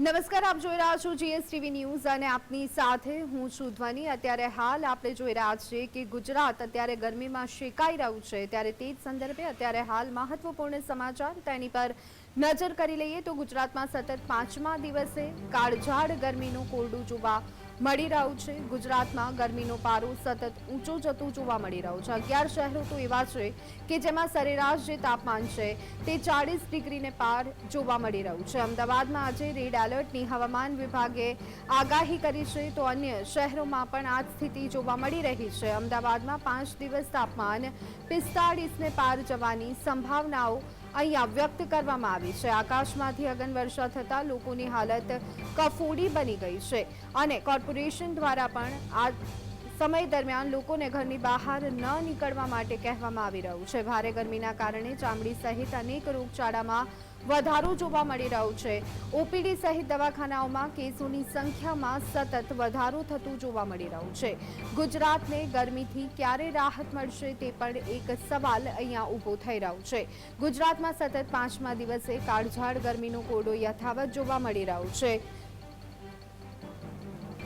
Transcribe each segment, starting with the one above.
નમસ્કાર, આપ જોઈ રહ્યા છો જીએસટીવી ન્યૂઝ અને આપની સાથે હું છું ધ્વની. અત્યારે હાલ આપણે જોઈ રહ્યા છીએ કે ગુજરાત અત્યારે ગરમીમાં શેકાઈ રહ્યું છે. ત્યારે તે જ સંદર્ભે અત્યારે હાલ મહત્વપૂર્ણ સમાચાર તેની પર નજર કરી લઈએ તો ગુજરાતમાં સતત પાંચમા દિવસે કાળઝાળ ગરમીનું કોરડું જોવા મળી રહ્યું છે. ગુજરાતમાં ગરમીનો પારો સતત ઊંચો જતું જોવા મળી રહ્યું છે. અગિયાર શહેરો તો એવા છે કે જેમાં સરેરાશ જે તાપમાન છે તે ચાળીસ ડિગ્રીને પાર જોવા મળી રહ્યું છે. અમદાવાદમાં આજે રેડ એલર્ટની હવામાન વિભાગે આગાહી કરી છે તો અન્ય શહેરોમાં પણ આ સ્થિતિ જોવા મળી રહી છે. અમદાવાદમાં પાંચ દિવસ તાપમાન પિસ્તાળીસને પાર જવાની સંભાવનાઓ અહીંયા વ્યક્ત કરવામાં આવી છે. આકાશમાંથી અગન વર્ષા થતાં લોકોની હાલત કફોડી બની ગઈ છે અને કોર્પોરેશન દ્વારા પણ આ સમય દરમિયાન લોકોને ઘરની બહાર ન નીકળવા માટે કહેવામાં આવી રહ્યું છે. ભારે ગરમીના કારણે ચામડી સહિત અનેક રોગચાળામાં વધારો જોવા મળી રહ્યો છે. ઓપીડી સહિત દવાખાનાઓમાં કેસોની સંખ્યામાં સતત વધારો થતું જોવા મળી રહ્યું છે. ગુજરાતને ગરમીથી ક્યારે રાહત મળશે તે પણ એક સવાલ અહીંયા ઊભો થઈ રહ્યો છે. ગુજરાતમાં સતત પાંચમા દિવસે કાળઝાળ ગરમીનો કોડો યથાવત જોવા મળી રહ્યો છે.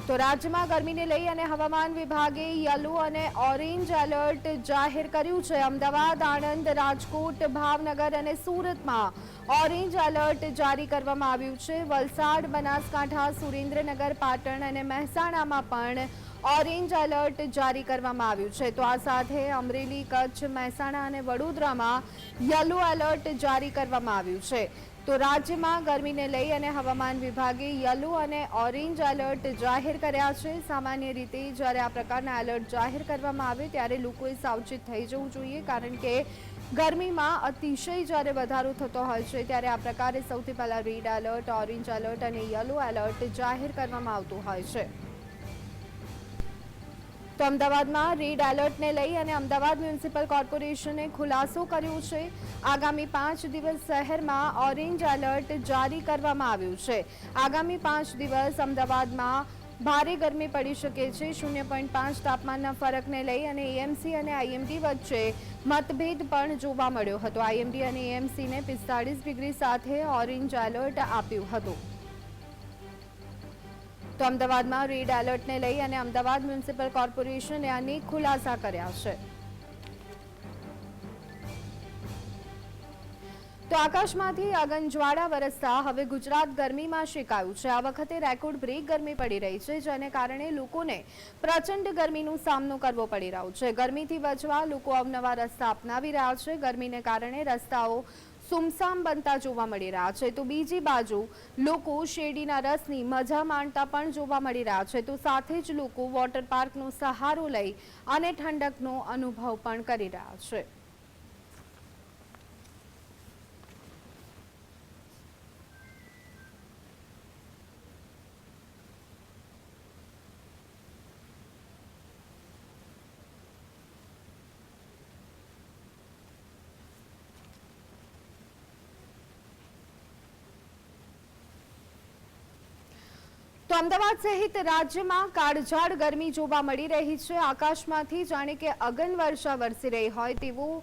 તો રાજ્યમાં ગરમીને લઈ અને હવામાન વિભાગે યલો અને ઓરેન્જ એલર્ટ જાહેર કર્યું છે. અમદાવાદ, આણંદ, રાજકોટ, ભાવનગર અને સુરતમાં ઓરેન્જ એલર્ટ જારી કરવામાં આવ્યું છે. વલસાડ, બનાસકાંઠા, સુરેન્દ્રનગર, પાટણ અને મહેસાણામાં પણ ઓરેન્જ એલર્ટ જારી કરવામાં આવ્યું છે. તો આ સાથે અમરેલી, કચ્છ, મહેસાણા અને વડોદરામાં યલો એલર્ટ જારી કરવામાં આવ્યું છે. તો રાજ્યમાં ગરમીને લઈ અને હવામાન વિભાગે યલો અને ઓરેન્જ એલર્ટ જાહેર કર્યા છે. સામાન્ય રીતે જ્યારે આ પ્રકારના એલર્ટ જાહેર કરવામાં આવે ત્યારે લોકોએ સાવચેત થઈ જવું જોઈએ, કારણ કે ગરમીમાં અતિશય જ્યારે વધારો થતો હોય છે ત્યારે આ પ્રકારે સૌથી પહેલાં રેડ એલર્ટ, ઓરેન્જ એલર્ટ અને યલો એલર્ટ જાહેર કરવામાં આવતું હોય છે. તો અમદાવાદમાં રેડ એલર્ટને લઈ અને અમદાવાદ મ્યુનિસિપલ કોર્પોરેશને ખુલાસો કર્યો છે. આગામી પાંચ દિવસ શહેરમાં ઓરેન્જ એલર્ટ જારી કરવામાં આવ્યું છે. આગામી પાંચ દિવસ અમદાવાદમાં ભારે ગરમી પડી શકે છે. શૂન્ય પોઈન્ટ પાંચ તાપમાનના ફરકને લઈ અને એએમસી અને આઈએમડી વચ્ચે મતભેદ પણ જોવા મળ્યો હતો. આઈએમડી અને એએમસીને પિસ્તાળીસ ડિગ્રી સાથે ઓરેન્જ એલર્ટ આપ્યું હતું. તો અમદાવાદમાં રેડ એલર્ટને લઈ અને અમદાવાદ મ્યુનિસિપલ કોર્પોરેશને અનેક ખુલાસા કર્યા છે. તો આકાશમાંથી અગનજ્વાળા વરસતા હવે ગુજરાત ગરમીમાં શેકાયું છે. આ વખતે રેકોર્ડ બ્રેક ગરમી પડી રહી છે, જેને કારણે લોકોને પ્રચંડ ગરમીનો સામનો કરવો પડી રહ્યો છે. ગરમીથી બચવા લોકો અવનવા રસ્તા અપનાવી રહ્યા છે. ગરમીને કારણે રસ્તાઓ સુમસામ બનતા જોવા મળી રહ્યા છે. તો બીજી બાજુ લોકો શેરડીના રસની મજા માણતા પણ જોવા મળી રહ્યા છે. તો સાથે જ લોકો વોટર પાર્કનો સહારો લઈ અને ઠંડકનો અનુભવ પણ કરી રહ્યા છે. તો અમદાવાદ સહિત રાજ્યમાં કાળઝાળ ગરમી જોવા મળી રહી છે. આકાશમાંથી જાણે કે અગન વર્ષા વરસી રહી હોય તેવું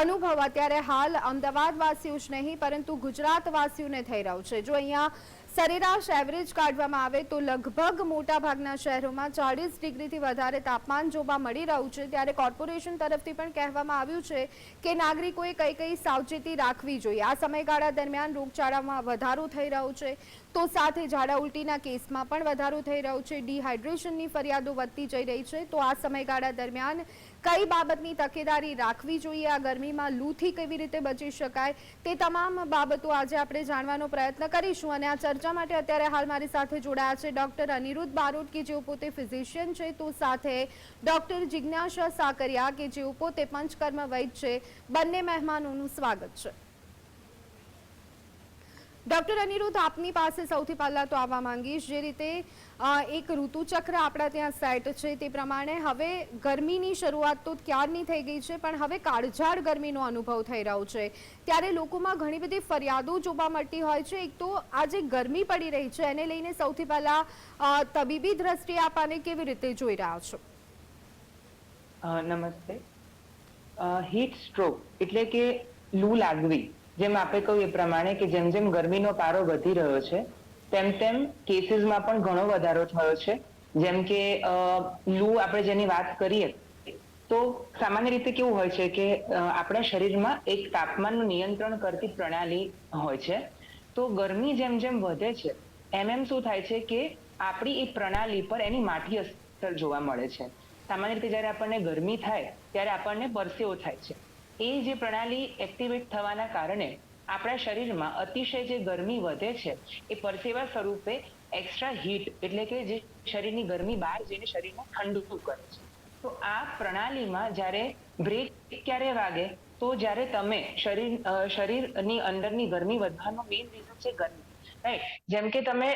અનુભવ અત્યારે હાલ અમદાવાદવાસીઓ જ નહીં, પરંતુ ગુજરાતવાસીઓને થઈ રહ્યું છે. જો અહીંયા સરેરાશ એવરેજ કાઢવામાં આવે તો લગભગ મોટાભાગના શહેરોમાં ચાળીસ ડિગ્રીથી વધારે તાપમાન જોવા મળી રહ્યું છે. ત્યારે કોર્પોરેશન તરફથી પણ કહેવામાં આવ્યું છે કે નાગરિકોએ કઈ કઈ સાવચેતી રાખવી જોઈએ. આ સમયગાળા દરમિયાન રોગચાળામાં વધારો થઈ રહ્યો છે. તો સાથે ઝાડા ઉલટીના કેસમાં પણ વધારો થઈ રહ્યો છે. ડિહાઇડ્રેશનની ફરિયાદો વધતી જઈ રહી છે. તો આ સમયગાળા દરમિયાન કઈ બાબતની તકેદારી રાખવી જોઈએ? આ ગરમીમાં લૂથી કેવી રીતે બચી શકાય? તે તમામ બાબતો આજે આપણે જાણવાનો પ્રયત્ન કરીશું અને આ ચર્ચા માટે અત્યારે હાલ મારી સાથે જોડાયા છે ડોક્ટર અનિરુદ્ધ બારોટ, કે જેઓ પોતે ફિઝિશિયન છે, તો સાથે ડોક્ટર જિજ્ઞાસા સાકરિયા, કે જેઓ પોતે પંચકર્મ વૈદ છે. બંને મહેમાનોનું સ્વાગત છે. ડોક્ટર અનિરુદ્ધ, આપની પાસે સૌથી પહેલા તો આવવા માંગીશ. જે રીતે એક ઋતુચક્ર આપણા ત્યાં સેટ છે તે પ્રમાણે હવે ગરમીની શરૂઆત તો ક્યારની થઈ ગઈ છે, પણ હવે કાળઝાળ ગરમીનો અનુભવ થઈ રહ્યો છે. ત્યારે લોકોમાં ઘણી બધી ફરિયાદો જોવા મળતી હોય છે. એક તો આ જે ગરમી પડી રહી છે, એને લઈને સૌથી પહેલા તબીબી દ્રષ્ટિએ આપ કેવી રીતે જોઈ રહ્યા છો? નમસ્તે. હીટ સ્ટ્રોક એટલે કે લૂ લાગવી. જેમ આપણે કહ્યું એ પ્રમાણે કે જેમ જેમ ગરમીનો પારો વધી રહ્યો છે, તેમ તેમ કેસીસમાં પણ ઘણો વધારો થયો છે. જેમ કે લૂ આપણે જેની વાત કરીએ, તો સામાન્ય રીતે કેવું હોય છે કે આપણા શરીરમાં એક તાપમાનનું નિયંત્રણ કરતી પ્રણાલી હોય છે. તો ગરમી જેમ જેમ વધે છે, એમ એમ શું થાય છે કે આપણી એ પ્રણાલી પર એની માઠી અસર જોવા મળે છે. સામાન્ય રીતે જ્યારે આપણને ગરમી થાય, ત્યારે આપણને પરસેવો થાય છે. એ જે પ્રણાલી એક્ટિવેટ થવાના કારણે આપણા શરીરમાં અતિશય જે ગરમી વધે છે, એ પરસેવા સ્વરૂપે એક્સ્ટ્રા હીટ એટલે કે જે શરીરની ગરમી બહાર જઈને શરીરને ઠંડુ કરે છે. તો આ પ્રણાલીમાં જ્યારે બ્રેક ક્યારે વાગે, તો જ્યારે તમે શરીર શરીરની અંદરની ગરમી વધવાનો મેઇન રીઝન છે ગરમી. રાઈટ જેમ કે તમે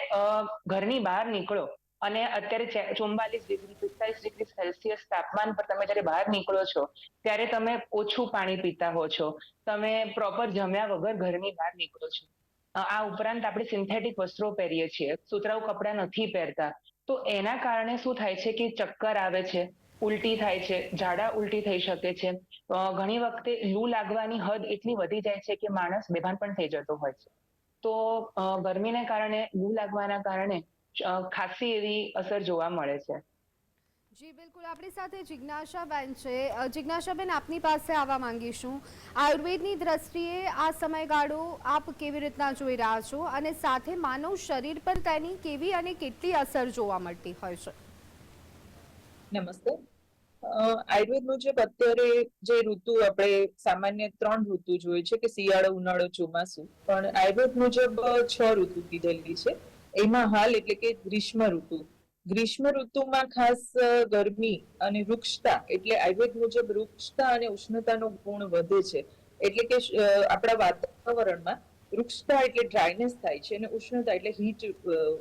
ઘરની બહાર નીકળો અને અત્યારે ચુમ્બાલીસ ડિગ્રી, પિસ્તાલીસ ડિગ્રી સેલ્સિયસ તાપમાન પર તમે જ્યારે બહાર નીકળો છો, ત્યારે તમે ઓછું પાણી પીતા હો છો. તમે પ્રોપર જમ્યા વગર ઘરની બહાર નીકળો છો. આ ઉપરાંત આપણે સિન્થેટિક વસ્ત્રો પહેરીએ છીએ. સુતરાઉ કપડાં નથી પહેરતા. તો એના કારણે શું થાય છે કે ચક્કર આવે છે, ઉલટી થાય છે, ઝાડા ઉલટી થઈ શકે છે. ઘણી વખતે લૂ લાગવાની હદ એટલી વધી જાય છે કે માણસ બેભાન પણ થઈ જતો હોય છે. તો ગરમીને કારણે, લૂ લાગવાના કારણે ખાસી એવી અસર જોવા મળે છે. જી બિલકુલ. આપણી સાથે જિજ્ઞાસાબેન છે. જિજ્ઞાસાબેન આપની પાસે આવવા માંગીશું. આયુર્વેદની દ્રષ્ટિએ આ સમયગાળો આપ કેવી રીતના જોઈ રહ્યા છો? અને સાથે માનવ શરીર પર તેની કેવી અને કેટલી અસર જોવા મળતી હોય છે? નમસ્તે. આયુર્વેદનું આયુર્વેદ મુજબ અત્યારે જે ઋતુ આપણે સામાન્ય ત્રણ ઋતુ જોઈએ છે કે શિયાળો ઉનાળો ચોમાસું. પણ આયુર્વેદ મુજબ છ ઋતુ કીધેલી છે. એમાં હાલ એટલે કે ગ્રીષ્મ ઋતુ. ગ્રીષ્મ ઋતુમાં ખાસ ગરમી અને વૃક્ષતા એટલે આયુર્વેદ મુજબ વૃક્ષતા અને ઉષ્ણતાનો ગુણ વધે છે. એટલે કે આપણા વાતાવરણમાં વૃક્ષતા એટલે ડ્રાયનેસ થાય છે અને ઉષ્ણતા એટલે હીટ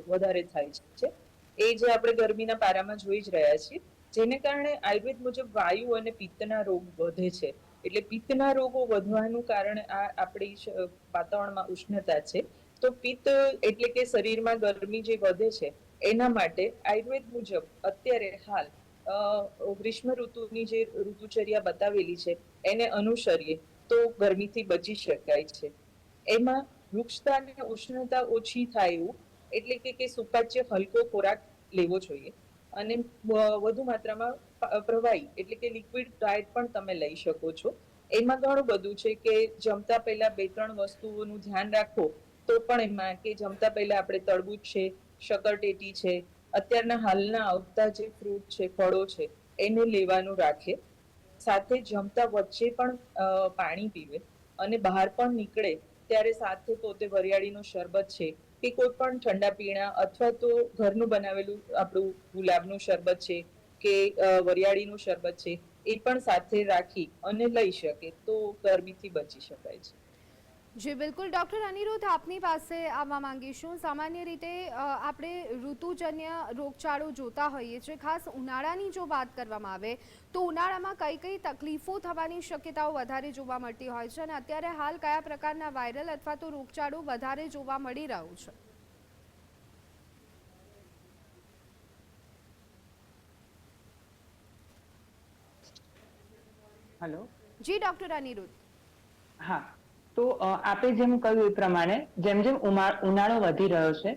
વધારે થાય છે. એ જે આપણે ગરમીના પારામાં જોઈ જ રહ્યા છીએ. જેને કારણે આયુર્વેદ મુજબ વાયુ અને પિત્તના રોગ વધે છે. એટલે પિત્તના રોગો વધવાનું કારણ આ આપણી વાતાવરણમાં ઉષ્ણતા છે. તો પિત્ત એટલે કે શરીરમાં ગરમી જે વધે છે, એના માટે આયુર્વેદ મુજબ અત્યારે હાલ ગ્રીષ્મ ઋતુની જે ઋતુચર્યા બતાવેલી છે, એને અનુસરીએ તો ગરમીથી બચી શકાય છે. એમાં વૃક્ષતા અને ઉષ્ણતા ઓછી થાય એવું એટલે કે કે સુપાચ્ય હલકો ખોરાક લેવો જોઈએ અને વધુ માત્રામાં પ્રવાહી એટલે કે લિક્વિડ ડાયટ પણ તમે લઈ શકો છો. એમાં ઘણું બધું છે કે જમતા પહેલા બે ત્રણ વસ્તુઓનું ધ્યાન રાખો તો પણ એમાં કે જમતા પહેલા આપણે તરબૂચ છે શકરટેટી છે, અત્યારના હાલના આવતા જે ફ્રૂટ છે, ફળો છે, એને લેવાનું રાખે સાથે જમતા વચ્ચે પણ પાણી પીવે અને બહાર પણ નીકળે ત્યારે સાથે પોતે વરિયાળીનું શરબત છે કે કોઈ પણ ઠંડા પીણા અથવા તો ઘરનું બનાવેલું આપણું ગુલાબનું શરબત છે કે વરિયાળીનું શરબત છે એ પણ સાથે રાખી અને લઈ શકે તો ગરમીથી બચી શકાય છે. જી બિલકુલ. ડૉક્ટર અનિરુદ્ધ આપની પાસે આવવા માંગીશું. સામાન્ય રીતે આપણે ઋતુજન્ય રોગચાળો જોતા હોઈએ છીએ. ખાસ ઉનાળાની જો વાત કરવામાં આવે તો ઉનાળામાં કઈ કઈ તકલીફો થવાની શક્યતાઓ વધારે જોવા મળતી હોય છે અને અત્યારે હાલ કયા પ્રકારના વાયરલ અથવા તો રોગચાળો વધારે જોવા મળી રહ્યું છે? Hello ji doctor Aniruddh. હા. તો આપે જેમ કહ્યું એ પ્રમાણે, જેમ જેમ ઉનાળો વધી રહ્યો છે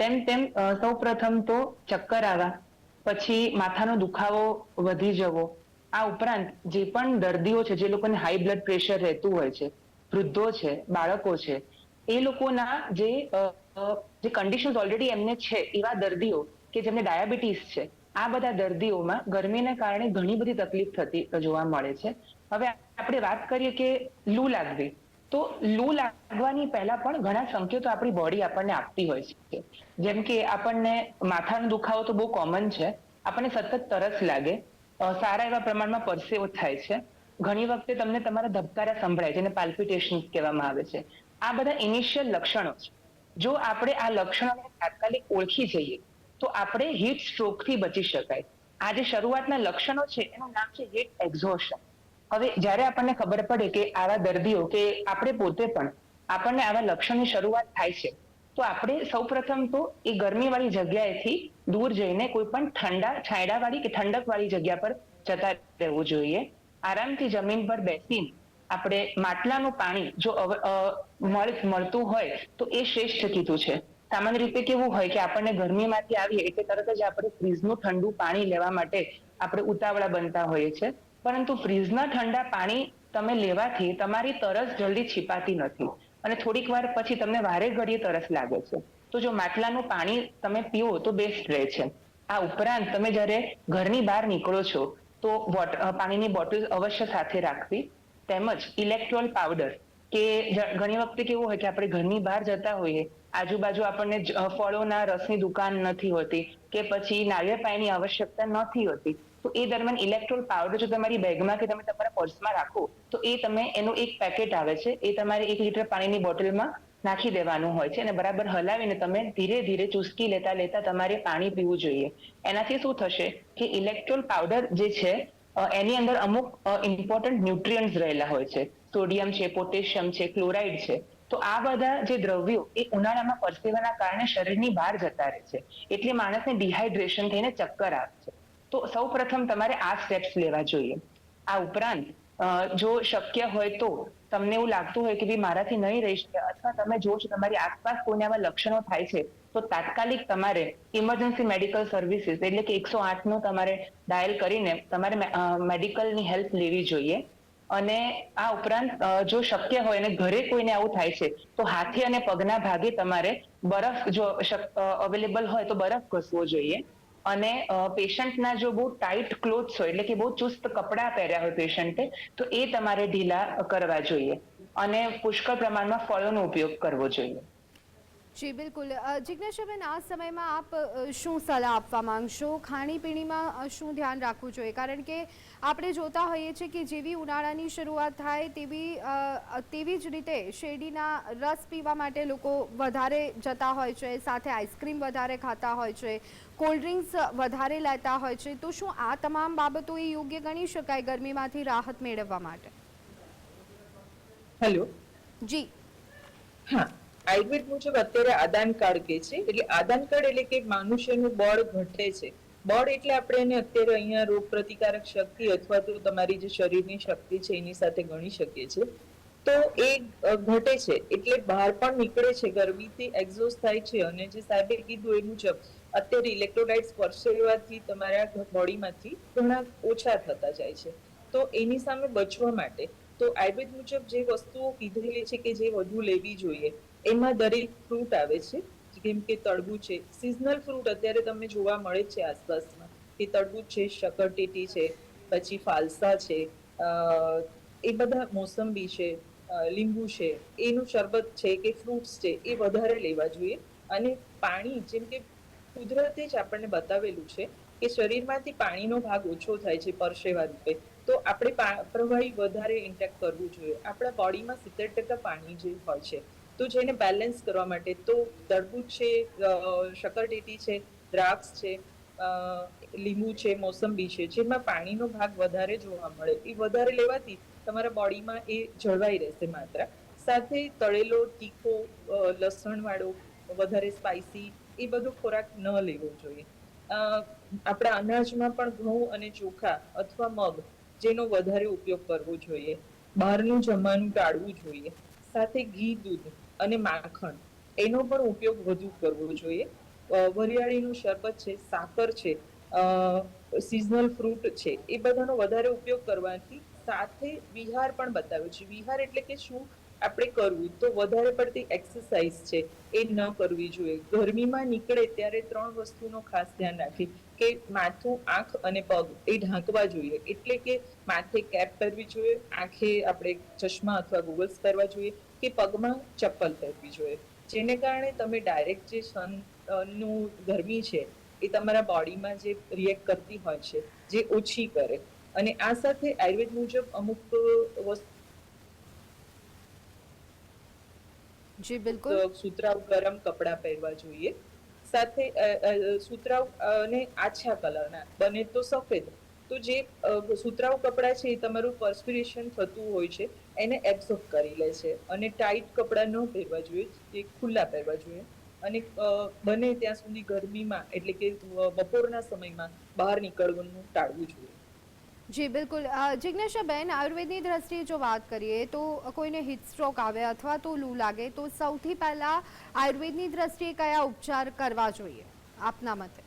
તેમ તેમ સૌ પ્રથમ તો ચક્કર આવ્યા પછી માથાનો દુખાવો વધી જવો. આ ઉપરાંત જે પણ દર્દીઓ છે, જે લોકોને હાઈ બ્લડ પ્રેશર રહેતું હોય છે, વૃદ્ધો છે, બાળકો છે, એ લોકોના જે જે કન્ડિશન્સ ઓલરેડી એમને છે, એવા દર્દીઓ કે જેમને ડાયાબિટીસ છે, આ બધા દર્દીઓમાં ગરમીને કારણે ઘણી બધી તકલીફ થતી જોવા મળે છે. હવે આપણે વાત કરીએ કે લૂ લાગવી. તો લૂ લાગવાની પહેલા પણ ઘણા સંકેતો આપણી બોડી આપણને આપતી હોય છે. જેમ કે આપણને માથાનો દુખાવો તો બહુ કોમન છે. આપણને સતત તરસ લાગે. સારા એવા પ્રમાણમાં પરસેવો થાય છે. ઘણી વખતે તમને તમારા ધબકારા સંભળાય જેને પાલ્પિટેશન કહેવામાં આવે છે. આ બધા ઇનિશિયલ લક્ષણો છે. જો આપણે આ લક્ષણોને તાત્કાલિક ઓળખી જઈએ, તો આપણે હીટ સ્ટ્રોકથી બચી શકાય. આ જે શરૂઆતના લક્ષણો છે, એનું નામ છે હીટ એક્ઝોશન હવે જ્યારે આપણને ખબર પડે કે આવા દર્દીઓ કે આપણે પોતે પણ આપણને આવા લક્ષણની શરૂઆત થાય છે, તો આપણે સૌપ્રથમ તો એ ગરમીવાળી જગ્યાએથી દૂર જઈને કોઈ પણ ઠંડા, છાંયડાવાળી કે ઠંડકવાળી જગ્યા પર જતા રહેવું જોઈએ. આરામથી જમીન પર બેસીને આપણે માટલાનું પાણી જો મળતું હોય તો એ શ્રેષ્ઠ કીધું છે. સામાન્ય રીતે કેવું હોય કે આપણને ગરમીમાંથી આવીએ એટલે તરત જ આપણે ફ્રીજનું ઠંડુ પાણી લેવા માટે આપણે ઉતાવળા બનતા હોઈએ છીએ. પરંતુ ફ્રીજના ઠંડા પાણી તમે લેવાથી તમારી તરસ જલ્દી છીપાતી નથી. અને થોડીક વાર પછી તમને વારે ઘડીએ તરસ લાગે છે. તો જો માટલાનું પાણી તમે પીવો તો બેસ્ટ રહે છે. આ ઉપરાંત તમે જ્યારે ઘરની બહાર નીકળો છો, તો પાણીની બોટલ અવશ્ય સાથે રાખવી. તેમજ ઇલેક્ટ્રોલ પાવડર, કે ઘણી વખતે કેવું હોય કે આપણે ઘરની બહાર જતા હોઈએ, આજુબાજુ આપણને ફળોના રસની દુકાન નથી હોતી, કે પછી નાળિયેર પાણીની આવશ્યકતા નથી હોતી. તો એ દરમિયાન ઇલેક્ટ્રોલ પાવડર જો તમારી બેગમાં કે તમે તમારા પર્સમાં રાખો, તો એ તમે એનું એક પેકેટ આવે છે, એ તમારે એક લીટર પાણીની બોટલમાં નાખી દેવાનું હોય છે અને બરાબર હલાવીને તમે ધીરે ધીરે ચૂસકી લેતા લેતા તમારે પાણી પીવું જોઈએ. એનાથી શું થશે કે ઇલેક્ટ્રોલ પાવડર જે છે એની અંદર અમુક ઇમ્પોર્ટન્ટ ન્યુટ્રિયન્ટ્સ રહેલા હોય છે. સોડિયમ છે પોટેશિયમ છે ક્લોરાઇડ છે. તો આ બધા જે દ્રવ્યો એ ઉનાળામાં પરસેવાના કારણે શરીરની બહાર જતા રહે છે. એટલે માણસને ડિહાઇડ્રેશન થઈને ચક્કર આવે છે. તો સૌ પ્રથમ તમારે આ સ્ટેપ્સ લેવા જોઈએ. આ ઉપરાંત જો શક્ય હોય તો તમને એવું લાગતું હોય કે ભાઈ મારાથી નહીં રહી શકે અથવા તમે જો તમારી આસપાસ કોઈને આવા લક્ષણો થાય છે, તો તાત્કાલિક તમારે ઇમરજન્સી મેડિકલ સર્વિસીસ એટલે કે એકસો આઠનું તમારે ડાયલ કરીને તમારે મેડિકલની હેલ્પ લેવી જોઈએ. અને આ ઉપરાંત જો શક્ય હોય અને ઘરે કોઈને આવું થાય છે, તો હાથી અને પગના ભાગે તમારે બરફ જો અવેલેબલ હોય તો બરફ ઘસવો જોઈએ. અને પેશન્ટના જો બહુ ટાઈટ ક્લોથ્સ હોય, એટલે કે બહુ ચુસ્ત કપડાં પહેર્યા હોય પેશન્ટે, તો એ તમારે ઢીલા કરવા જોઈએ. અને પુષ્કળ પ્રમાણમાં ફળોનો ઉપયોગ કરવો જોઈએ. જી, બિલકુલ. જિજ્ઞાસાબેન આ સમયમાં આપ શું સલાહ આપવા માંગશો? ખાણીપીણીમાં શું ધ્યાન રાખવું જોઈએ? કારણ કે આપણે જોતા હોઈએ છીએ કે જેવી ઉનાળાની શરૂઆત થાય તેવી તેવી જ રીતે શેરડીના રસ પીવા માટે લોકો વધારે જતા હોય છે, સાથે આઈસ્ક્રીમ વધારે ખાતા હોય છે. કોલ્ડ ડ્રિંક્સ વધારે લેતા હોય છે તો શું આ તમામ બાબતો એ યોગ્ય ગણી શકાય ગરમીમાંથી રાહત મેળવવા માટે? હેલો? જી. હા આયુર્વેદ મુજબ અત્યારે આદાન કાળ કે છે એટલે આદાન કાળ એટલે કે મનુષ્યનું બળ ઘટે છે. બળ એટલે આપણે એને અત્યારે અહીંયા રોગ પ્રતિકારક શક્તિ અથવા તો તમારી જે શરીરની શક્તિ છે એની સાથે ગણી શકીએ છીએ. તો એ ઘટે છે. એટલે બહાર પણ નીકળે છે. ગરમીથી એક્ઝોસ્ટ થાય છે. અને જે સાહેબે કીધું એ મુજબ, અત્યારે ઇલેક્ટ્રોલાઇટ્સ પરસેવાથી તમારા બોડીમાંથી ઘણા ઓછા થતા જાય છે. તો એની સામે બચવા માટે, તો આયુર્વેદ મુજબ જે વસ્તુઓ કીધેલી છે કે જે વધુ લેવી જોઈએ, એમાં દરેક ફ્રૂટ આવે છે. જેમ કે તડબૂચ છે. સિઝનલ ફ્રૂટ અત્યારે તમને જોવા મળે છે આસપાસમાં. કે તડબૂચ છે, શકરટેટી છે, પછી ફાલસા છે એ બધા મોસંબી છે લીંબુ છે, એનું શરબત છે કે ફ્રૂટ્સ છે એ વધારે લેવા જોઈએ. અને પાણી, જેમ કે કુદરતે જ આપણને બતાવેલું છે કે શરીરમાંથી પાણીનો ભાગ ઓછો થાય છે પરસેવા રૂપે, તો આપણે પ્રવાહી વધારે ઇન્ટેક્ટ કરવું જોઈએ. આપણા બોડીમાં સિત્તેર ટકા પાણી જે હોય છે, તો જેને બેલેન્સ કરવા માટે, તો તરબૂચ છે શકરટેટી છે, દ્રાક્ષ છે લીંબુ છે, મોસંબી છે, જેમાં પાણીનો ભાગ વધારે જોવા મળે, એ વધારે લેવાથી તમારા બોડીમાં એ જળવાઈ રહેશે માત્રા. સાથે તળેલો, તીખો લસણવાળો, વધારે સ્પાઇસી એ બધો ખોરાક ન લેવો જોઈએ. આપણા અનાજમાં પણ ઘઉં અને ચોખા અથવા મગ જેનો વધારે ઉપયોગ કરવો જોઈએ. બહારનું જમવાનું ટાળવું જોઈએ. સાથે ઘી, દૂધ અને માખણ એનો પણ ઉપયોગ વધુ કરવો જોઈએ. વરિયાળીનું શરબત છે, સાકર છે સિઝનલ ફ્રૂટ છે એ બધાનો વધારે ઉપયોગ કરવાથી સાથે વિહાર પણ બતાવ્યો છે. વિહાર એટલે કે શું? આપણે કરવું. તો વધારે પડતી એક્સરસાઇઝ છે. એ ન કરવી જોઈએ. ગરમીમાં નીકળે ત્યારે ત્રણ વસ્તુનો ખાસ ધ્યાન રાખી કે માથું, આંખ અને પગ એ ઢાંકવા જોઈએ. એટલે કે માથે કેપ પહેરવી જોઈએ. આંખે આપણે ચશ્મા અથવા ગોગલ્સ પહેરવા જોઈએ કે પગમાં ચપ્પલ પહેરવી જોઈએ. જેને કારણે તમે ડાયરેક્ટ જે સનનું ગરમી છે એ તમારા બોડીમાં જે રિએક્ટ કરતી હોય છે, જે ઓછી કરે. અને આ સાથે આયુર્વેદ મુજબ અમુક વસ્તુ જી બિલકુલ. સુતરાઉ ગરમ કપડાં પહેરવા જોઈએ. સાથે સુતરાઉ અને આછા કલરના. બને તો સફેદ. તો જે સુતરાઉ કપડાં છે એ તમારું પર્સ્પિરેશન થતું હોય છે એને એબ્ઝોર્બ કરી લે છે. અને ટાઈટ કપડાં ન પહેરવા જોઈએ એ ખુલ્લા પહેરવા જોઈએ. અને બને ત્યાં સુધી ગરમીમાં એટલે કે બપોરના સમયમાં બહાર નીકળવાનું ટાળવું જોઈએ. જી બિલકુલ. અ, જિજ્ઞાસાબેન આયુર્વેદની દ્રષ્ટિએ જો વાત કરીએ તો કોઈને હિટસ્ટ્રોક આવે અથવા તો લૂ લાગે તો સૌથી પહેલા આયુર્વેદની દ્રષ્ટિએ કયા ઉપચાર કરવા જોઈએ? આપના મતે.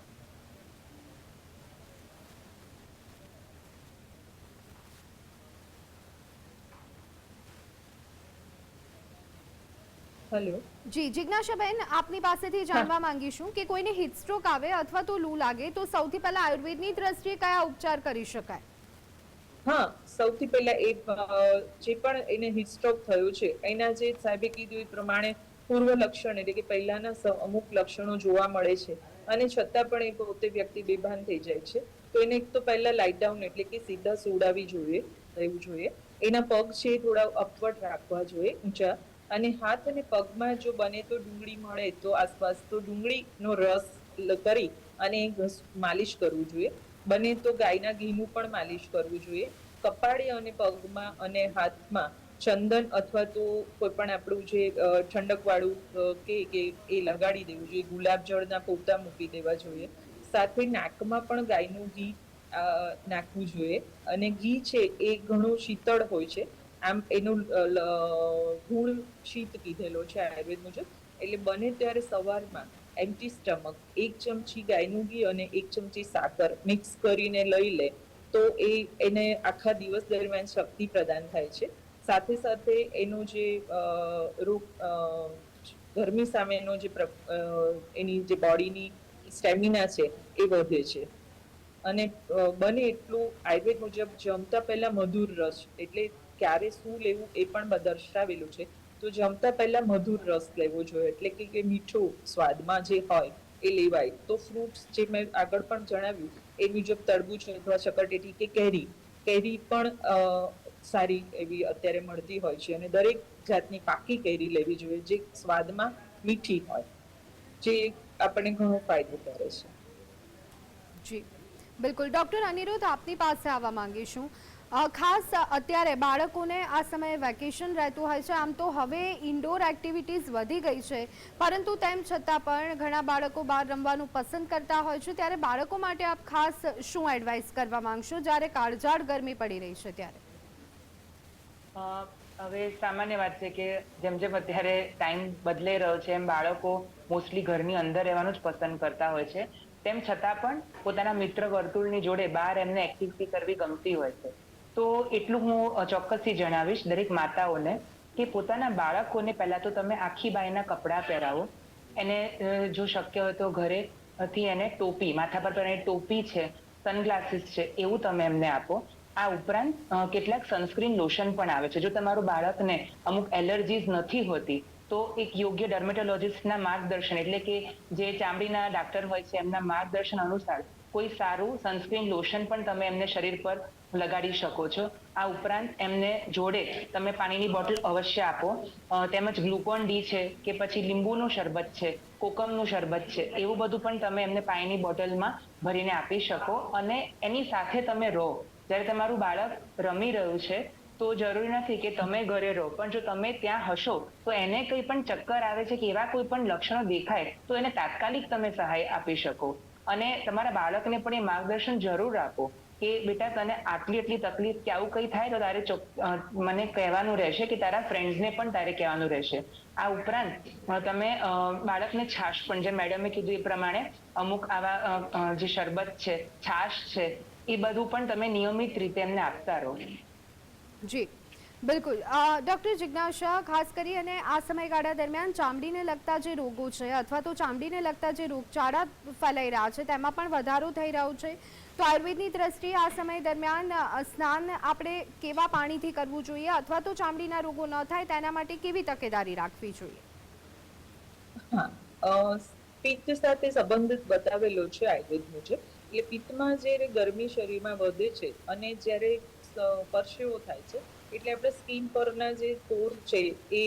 હેલો જી જિજ્ઞાસાબેન આપની પાસેથી જાણવા માંગીશું કે કોઈને હિટસ્ટ્રોક આવે અથવા તો લૂ લાગે તો સૌથી પહેલા આયુર્વેદની દ્રષ્ટિએ કયા ઉપચાર કરી શકાય? હા, સૌથી પહેલા એ જે પણ એને હીટ થયો છે, એના જે સાહેબે કીધું એ પ્રમાણે પૂર્વ લક્ષણ એટલે કે પહેલાના અમુક લક્ષણો જોવા મળે છે. અને છતાં પણ એ પોતે વ્યક્તિ બેભાન થઈ જાય છે. તો એને એક તો પહેલા લાઇટ ડાઉન એટલે કે સીધા સુડાવી જોઈએ, રહેવું જોઈએ. એના પગ છે થોડા અપવર્ડ રાખવા જોઈએ, ઊંચા. અને હાથ અને પગમાં જો બને તો ડુંગળી મળે તો આસપાસ તો ડુંગળીનો રસ કરી અને માલિશ કરવું જોઈએ. બને તો ગાયના ઘીનું પણ માલિશ કરવું જોઈએ. કપાળી અને પગમાં અને હાથમાં ચંદન અથવા તો કોઈ પણ આપણું જે ઠંડકવાળું કે કે એ લગાડી દેવું જોઈએ. ગુલાબ જળના પોતા મૂકી દેવા જોઈએ. સાથે નાકમાં પણ ગાયનું ઘી નાખવું જોઈએ. અને ઘી છે એ ઘણું શીતળ હોય છે. આમ એનું ગુણ શીત કીધેલો છે આયુર્વેદ મુજબ. એટલે બને ત્યારે સવારમાં એમ્ટી સ્ટમક એક ચમચી ગાયનું ઘી અને એક ચમચી સાકર મિક્સ કરીને લઈ લે, તો એ એને આખા દિવસ દરમિયાન શક્તિ પ્રદાન થાય છે. સાથે સાથે એનો જે રોગ ગરમી સામેનો જે એની જે બોડીની સ્ટેમિના છે એ વધે છે. અને બને એટલું આયુર્વેદ મુજબ જમતા પહેલા મધુર રસ, એટલે ક્યારે શું લેવું એ પણ દર્શાવેલું છે. તો જમતા પહેલા મધુર રસ લેવો જોઈએ. એટલે કે કે મીઠું સ્વાદમાં જે હોય એ લેવાય. તો ફ્રૂટ્સ જે મેં આગળ પણ જણાવ્યું એ મુજબ તરબૂચ અથવા શકરટેટી કે કેરી કેરી પણ સારી એવી અત્યારે મળતી હોય છે. અને દરેક જાતની પાકી કેરી લેવી જોઈએ જે સ્વાદમાં મીઠી હોય, જે આપણને ઘણો ફાયદો કરે છે. જી. બિલકુલ. ડૉક્ટર અનિરુદ્ધ આપની પાસે આવવા માંગીશું. ખાસ અત્યારે બાળકોને આ સમયે વેકેશન રહેતું હોય છે. આમ તો હવે ઇન્ડોર એક્ટિવિટીઝ વધી ગઈ છે. પરંતુ તેમ છતાં પણ ઘણા બાળકો બહાર રમવાનું પસંદ કરતા હોય છે. ત્યારે બાળકો માટે આપ ખાસ શું એડવાઇસ કરવા માંગશો? જ્યારે કાળઝાળ ગરમી પડી રહી છે ત્યારે. હવે સામાન્ય વાત છે કે જેમ જેમ અત્યારે ટાઈમ બદલાઈ રહ્યો છે, એમ બાળકો મોસ્ટલી ઘરની અંદર રહેવાનું જ પસંદ કરતા હોય છે. તેમ છતાં પણ પોતાના મિત્ર વર્તુળની જોડે બહાર એમને એક્ટિવિટી કરવી ગમતી હોય છે. તો એટલું હું ચોક્કસથી જણાવીશ દરેક માતાઓને કે પોતાના બાળકોને પહેલાં તો તમે આખી બાઈના કપડાં પહેરાવો. એને જો શક્ય હોય તો ઘરે થી એને ટોપી, માથા પર પહેરેલી ટોપી છે, સનગ્લાસીસ છે, એવું તમે એમને આપો. આ ઉપરાંત કેટલાક સનસ્ક્રીન લોશન પણ આવે છે. જો તમારું બાળકને અમુક એલર્જીઝ નથી હોતી, તો એક યોગ્ય ડર્મેટોલોજીસ્ટના માર્ગદર્શન, એટલે કે જે ચામડીના ડાક્ટર હોય છે એમના માર્ગદર્શન અનુસાર કોઈ સારું સનસ્ક્રીન લોશન પણ તમે એમને શરીર પર લગાડી શકો છો. આ ઉપરાંત એમને જોડે તમે પાણીની બોટલ અવશ્ય આપો. તેમજ ગ્લુકોન ડી છે કે પછી લીંબુનું શરબત છે, કોકમનું શરબત છે, એવું બધું પણ તમે એમને પાણીની બોટલમાં ભરીને આપી શકો. અને એની સાથે તમે રહો જ્યારે તમારું બાળક રમી રહ્યું છે, તો જરૂરી નથી કે તમે ઘરે રહો પણ જો તમે ત્યાં હશો, તો એને કંઈ પણ ચક્કર આવે છે કે એવા કોઈ પણ લક્ષણો દેખાય, તો એને તાત્કાલિક તમે સહાય આપી શકો. અને તમારા બાળકને પણ એ માર્ગદર્શન જરૂર આપો કે બેટા, તને આટલી આટલી તકલીફ કે આવું કંઈ થાય તો તારે મને કહેવાનું રહેશે કે તારા ફ્રેન્ડ્સને પણ તારે કહેવાનું રહેશે. આ ઉપરાંત તમે બાળકને છાશ પણ, જે મેડમે કીધું એ પ્રમાણે, અમુક આવા જે શરબત છે, છાશ છે, એ બધું પણ તમે નિયમિત રીતે એમને આપતા રહો. જી. બિલકુલ. ડૉક્ટર જિજ્ઞાસા, ખાસ કરી અને આ સમયગાળા દરમિયાન ચામડીને લગતા જે રોગો છે અથવા તો ચામડીને લગતા જે રોગચાળા ફેલાઈ રહ્યા છે તેમાં પણ વધારો થઈ રહ્યો છે. તો આયુર્વેદની દ્રષ્ટિએ આ સમય દરમિયાન સ્નાન આપણે કેવા પાણીથી કરવું જોઈએ અથવા તો ચામડીના રોગો ન થાય તેના માટે કેવી તકેદારી રાખવી જોઈએ? પિત્ત સાથે સંબંધિત બતાવેલો છે આયુર્વેદ મુજબ એટલે પિત્તમાં જ્યારે ગરમી શરીરમાં વધે છે અને જ્યારે પરસેવો થાય છે એટલે આપણે સ્કિન પરના જે કોર છે, એ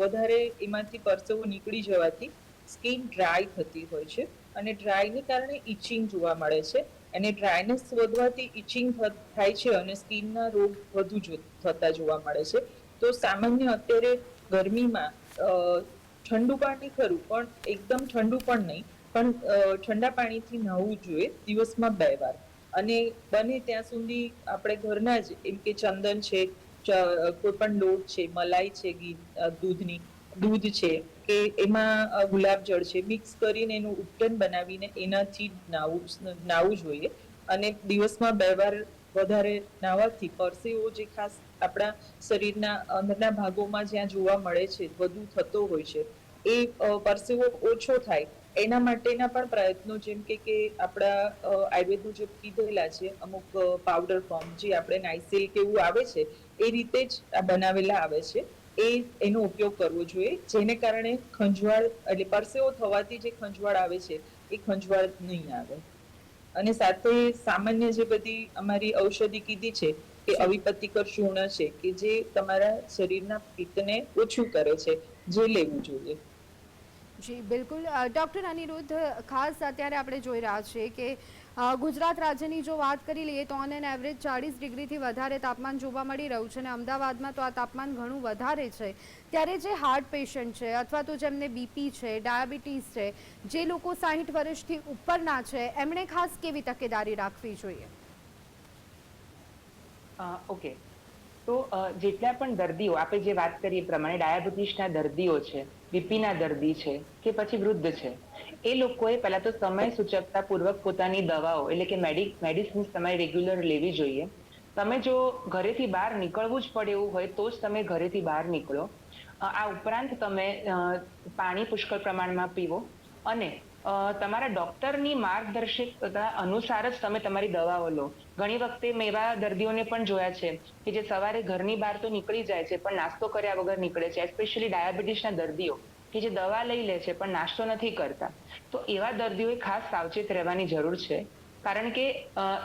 વધારે એમાંથી પરસેવો નીકળી જવાથી સ્કિન ડ્રાય થતી હોય છે અને ડ્રાયને કારણે ઇચિંગ જોવા મળે છે. અને ડ્રાયનેસ વધવાથી ઇચિંગ થાય છે અને સ્કિનના રોગ વધુ થતા જોવા મળે છે. તો સામાન્ય અત્યારે ગરમીમાં ઠંડુ પાણી ખરું, પણ એકદમ ઠંડુ પણ નહીં. પણ ઠંડા પાણીથી નહાવું જોઈએ દિવસમાં બે વાર. અને બને ત્યાં સુધી આપણે ઘરના જ, એમ કે ચંદન છે કોઈ પણ લોટ છે, મલાઈ છે ઘી દૂધની, દૂધ છે, કે એમાં ગુલાબજળ છે, મિક્સ કરીને એનું ઉપટન બનાવીને એનાથી નાવું નાવું જોઈએ. અને દિવસમાં બે વાર વધારે નાવાથી પરસેવો જે ખાસ આપણા શરીરના અંદરના ભાગોમાં જ્યાં જોવા મળે છે, વધુ થતો હોય છે, એ પરસેવો ઓછો થાય. એના માટેના પણ પ્રયત્નો જેમ કે કે આપણા આયુર્વેદનું આયુર્વેદ મુજબ કીધેલા છે, અમુક પાવડર ફોર્મ જે આપણે નાઇસિલ કે એવું આવે છે એ રીતે જ બનાવેલા આવે છે. એ એનો ઉપયોગ કરવો જોઈએ. જેને કારણે ખંજવાળ એટલે પરસેવો થવાથી જે ખંજવાળ આવે છે એ ખંજવાળ નહીં આવે. અને સાથે સામાન્ય જે બધી અમારી ઔષધિ કીધી છે કે અવિપત્તિકર ચૂર્ણ છે કે જે તમારા શરીરના પિત્તને ઓછું કરે છે જે લેવું જોઈએ. જી બિલકુલ. ડોક્ટર અનિરુદ્ધ ખાસ અત્યારે આપણે જોઈ રહ્યા છીએ કે ગુજરાત રાજ્યની જો વાત કરી લઈએ તો ઓન એન એવરેજ ચાળીસ ડિગ્રીથી વધારે તાપમાન જોવા મળી રહ્યું છે અને અમદાવાદમાં તો આ તાપમાન ઘણું વધારે છે. ત્યારે જે હાર્ટ પેશન્ટ છે અથવા તો જેમને બીપી છે ડાયાબિટીસ છે, જે લોકો સાહીઠ વર્ષથી ઉપરના છે, એમણે ખાસ કેવી તકેદારી રાખવી જોઈએ? ઓકે તો જેટલા પણ દર્દીઓ, આપણે જે વાત કરીએ પ્રમાણે ડાયાબિટીસના દર્દીઓ છે, બીપીના દર્દી છે, કે પછી વૃદ્ધ છે, એ લોકોએ પહેલા તો સમય સૂચકતા પૂર્વક પોતાની દવાઓ, એટલે કે મેડિ મેડિસિન્સ તમારે રેગ્યુલર લેવી જોઈએ. તમે જો ઘરેથી બહાર નીકળવું જ પડે એવું હોય, તો જ તમે ઘરેથી બહાર નીકળો. આ ઉપરાંત તમે પાણી પુષ્કળ પ્રમાણમાં પીવો અને તમારા ડોક્ટરની માર્ગદર્શિકતા અનુસાર જ તમે તમારી દવાઓ લો. ઘણી વખતે મેં એવા દર્દીઓને પણ જોયા છે કે જે સવારે ઘરની બહાર તો નીકળી જાય છે, પણ નાસ્તો કર્યા વગર નીકળે છે એસ્પેશિયલી ડાયાબિટીસના દર્દીઓ, કે જે દવા લઈ લે છે, પણ નાસ્તો નથી કરતા. તો એવા દર્દીઓએ ખાસ સાવચેત રહેવાની જરૂર છે. કારણ કે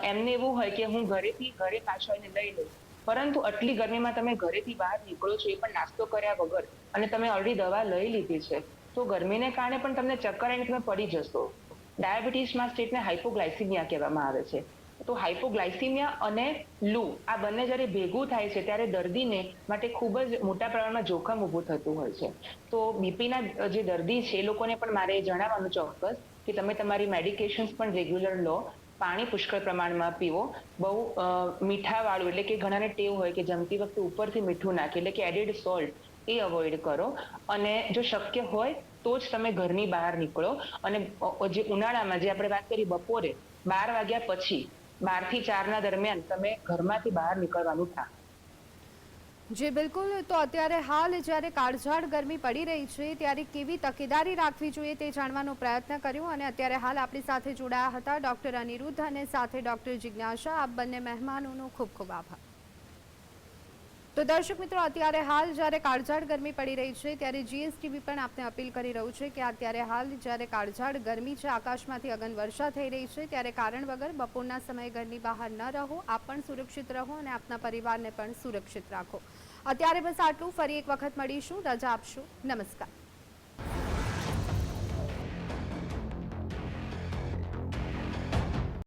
એમને એવું હોય કે હું ઘરેથી ઘરે પાછો આવીને લઈ લઉં, પરંતુ આટલી ગરમીમાં તમે ઘરેથી બહાર નીકળો છો એ પણ નાસ્તો કર્યા વગર અને તમે ઓલરેડી દવા લઈ લીધી છે. તો ગરમીને કારણે પણ તમને ચક્કર એને તમે પડી જશો. ડાયાબિટીસમાં સ્ટેટને હાઇપોગ્લાયસિમિયા કહેવામાં આવે છે. તો હાઇપોગ્લાયસિમિયા અને લૂ, આ બંને જ્યારે ભેગું થાય છે, ત્યારે દર્દીને માટે ખૂબ જ મોટા પ્રમાણમાં જોખમ ઊભું થતું હોય છે. તો બીપીના જે દર્દી છે, એ લોકોને પણ મારે જણાવવાનું ચોક્કસ કે તમે તમારી મેડિકેશન્સ પણ રેગ્યુલર લો. પાણી પુષ્કળ પ્રમાણમાં પીવો. બહુ મીઠાવાળું એટલે કે ઘણાને ટેવ હોય કે જમતી વખતે ઉપરથી મીઠું નાખે, એટલે કે એડેડ સોલ્ટ એ અવોઇડ કરો. અને જો શક્ય હોય તો જ તમે ઘરની બહાર નીકળો. અને જે ઉનાળામાં જે આપણે વાત કરી બપોરે, બાર વાગ્યા પછી બારથી ચારના દરમિયાન તમે ઘરમાંથી બહાર નીકળવાનું ટાળો જે બિલકુલ, તો અત્યારે હાલ જ્યારે કાળઝાળ ગરમી પડી રહી છે, ત્યારે કેવી તકેદારી રાખવી જોઈએ તે જાણવાનો પ્રયત્ન કર્યો અને અત્યારે હાલ આપણી સાથે જોડાયા હતા ડૉક્ટર અનિરુદ્ધ અને સાથે ડૉક્ટર જિજ્ઞાસા. આપ બંને મહેમાનોનો ખૂબ ખૂબ આભાર. તો દર્શક મિત્રો, અત્યારે હાલ જ્યારે કાળઝાળ ગરમી પડી રહી છે, ત્યારે જીએસટીવી પણ આપને અપીલ કરી રહ્યું છે કે અત્યારે હાલ જ્યારે કાળઝાળ ગરમી છે, આકાશમાંથી અગન વર્ષા થઈ રહી છે, ત્યારે કારણ વગર બપોરના સમયે ઘરની બહાર ન રહો, આપ પણ સુરક્ષિત રહો અને આપના પરિવારને પણ સુરક્ષિત રાખો. અત્યારે બસ આટલું. ફરી એક વખત મળીશું. રજા આપશું. નમસ્કાર.